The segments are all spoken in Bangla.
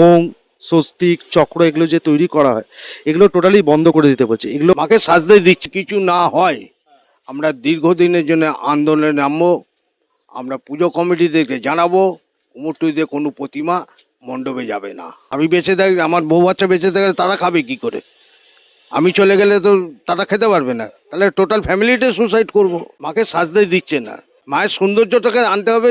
ওং, স্বস্তিক, চক্র এগুলো যে তৈরি করা হয়, এগুলো টোটালি বন্ধ করে দিতে বলছে। এগুলো মাকে সাজতে দিচ্ছে, কিছু না হয়। আমরা দীর্ঘদিনের জন্য আন্দোলনে নামবো, আমরা পুজো কমিটিদেরকে জানাব কুমোরটুইতে কোনো প্রতিমা মণ্ডপে যাবে না। আমি বেঁচে থাকি, আমার বউ বাচ্চা বেঁচে থাকলে তারা খাবে কি করে? আমি চলে গেলে তো তারা খেতে পারবে না। তাহলে টোটাল ফ্যামিলিটাই সুসাইড করব। মাকে সাজতে দিচ্ছে না। মায়ের সৌন্দর্যটাকে আনতে হবে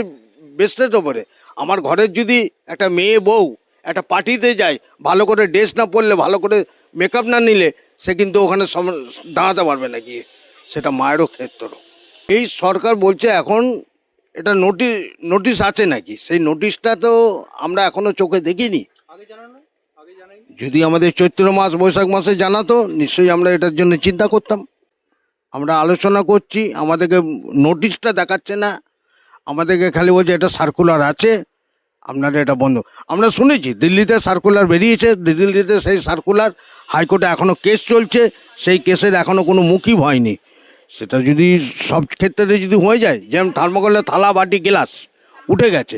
বেস্টের ওপরে আমার ঘরের যদি একটা মেয়ে বউ একটা পার্টিতে যায় ভালো করে ড্রেস না পরলে ভালো করে মেকআপ না নিলে সে কিন্তু ওখানে সম- দাঁড়াতে পারবে না গিয়ে। সেটা মায়েরও ক্ষেত্র। এই সরকার বলছে এখন এটা নোটিশ নোটিশ আছে নাকি? সেই নোটিশটা তো আমরা এখনও চোখে দেখিনি। যদি আমাদের চৈত্র মাস বৈশাখ মাসে জানাতো নিশ্চয়ই আমরা এটার জন্য চিন্তা করতাম। আমরা আলোচনা করছি আমাদেরকে নোটিশটা দেখাচ্ছে না। আমাদেরকে খালি বলছে এটা সার্কুলার আছে। আপনারা এটা বন্ধ। আমরা শুনেছি, দিল্লিতে সার্কুলার বেরিয়েছে, দিল্লিতে সেই সার্কুলার হাইকোর্টে এখনও কেস চলছে, সেই কেসের এখনও কোনো মুখই হয়নি। সেটা যদি সব ক্ষেত্রে যদি হয়ে যায়, যেমন থার্মোকলের থালা, বাটি, গ্লাস, উঠে গেছে,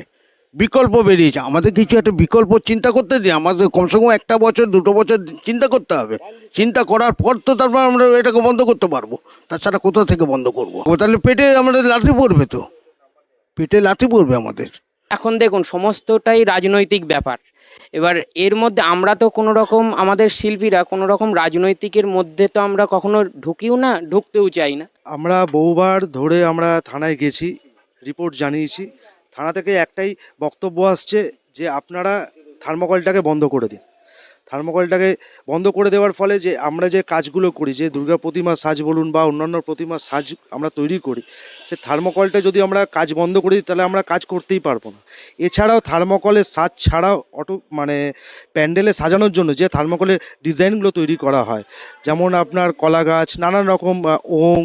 বিকল্প বেরিয়েছে। আমাদের কিছু একটা বিকল্প চিন্তা করতে দিই আমাদের কমসে কম একটা বছর, দুটো বছর চিন্তা করতে হবে। চিন্তা করার পর তো তারপর আমরা এটাকে বন্ধ করতে পারব। তাছাড়া কোথা থেকে বন্ধ করব? তাহলে পেটে আমাদের লাথি পড়বে তো। পেটে লাথি পড়বে আমাদের। এখন দেখুন, সমস্তটাই রাজনৈতিক ব্যাপার। এবার এর মধ্যে আমরা তো কোনো রকম আমাদের শিল্পীরা কোনো রকম রাজনৈতিকের মধ্যে তো আমরা কখনো ঢুকিও না, ঢুকতেও চাই না। আমরা বহুবার ধরে আমরা থানায় গেছি, রিপোর্ট জানিয়েছি। থানা থেকে একটাই বক্তব্য আসছে যে আপনারা থার্মোকলটাকে বন্ধ করে দিন। থার্মোকলটাকে বন্ধ করে দেওয়ার ফলে যে আমরা যে কাজগুলো করি, যে দুর্গা প্রতিমা সাজ বলুন বা অন্যান্য প্রতিমা সাজ আমরা তৈরি করি, সে থার্মোকলটা যদি আমরা কাজ বন্ধ করে দিই, তাহলে আমরা কাজ করতেই পারব না। এছাড়াও থার্মোকলের সাজ ছাড়াও অটো মানে প্যান্ডেলে সাজানোর জন্য যে থার্মোকলের ডিজাইনগুলো তৈরি করা হয়, যেমন আপনার কলা গাছ, নানান রকম ওং,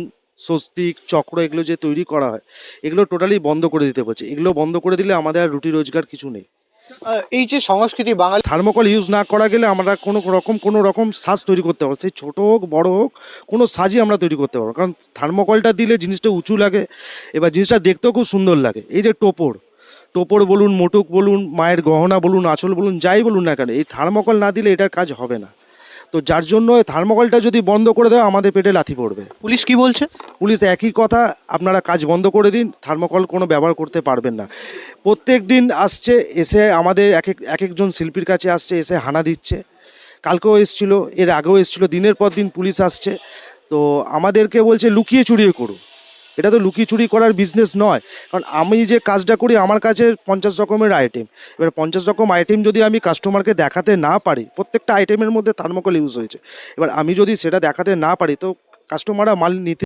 স্বস্তিক, চক্র এগুলো যে তৈরি করা হয়, এগুলো টোটালি বন্ধ করে দিতে বলছে এগুলো বন্ধ করে দিলে আমাদের আর রুটি রোজগার কিছু নেই। এই যে সংস্কৃতি বাঙালি থার্মোকল ইউজ না করা গেলে আমরা কোনো রকম কোনো রকম সাজ তৈরি করতে পারব সেই ছোটো হোক, বড়ো হোক, কোনো সাজই আমরা তৈরি করতে পারব কারণ থার্মোকলটা দিলে জিনিসটা উঁচু লাগে, এবার জিনিসটা দেখতেও খুব সুন্দর লাগে। এই যে টোপর টোপর বলুন, মোটুক বলুন, মায়ের গহনা বলুন, আঁচল বলুন, যাই বলুন না কেন, এই থার্মোকল না দিলে এটার কাজ হবে না। তো যার জন্য থার্মোকলটা যদি বন্ধ করে দেওয়া আমাদের পেটে লাথি পড়বে। পুলিশ কি বলছে? পুলিশ একই কথা আপনারা কাজ বন্ধ করে দিন থার্মোকল কোনো ব্যবহার করতে পারবেন না। প্রত্যেক দিন আসছে এসে আমাদের এক এক এক একজন শিল্পীর কাছে আসছে এসে হানা দিচ্ছে। কালকেও এসছিল এর আগেও এসছিল দিনের পর দিন পুলিশ আসছে। তো আমাদেরকে বলছে লুকিয়ে চুরিয়ে করুন। এটা তো লুকিচুরি করার বিজনেস নয়। কারণ আমি যে কাজটা করি, আমার কাছে পঞ্চাশ রকমের আইটেম এবার পঞ্চাশ রকম আইটেম যদি আমি কাস্টমারকে দেখাতে না পারি, প্রত্যেকটা আইটেমের মধ্যে থার্মোকল ইউজ হয়েছে। এবার আমি যদি সেটা দেখাতে না পারি, তো কাস্টমাররা মাল নিতে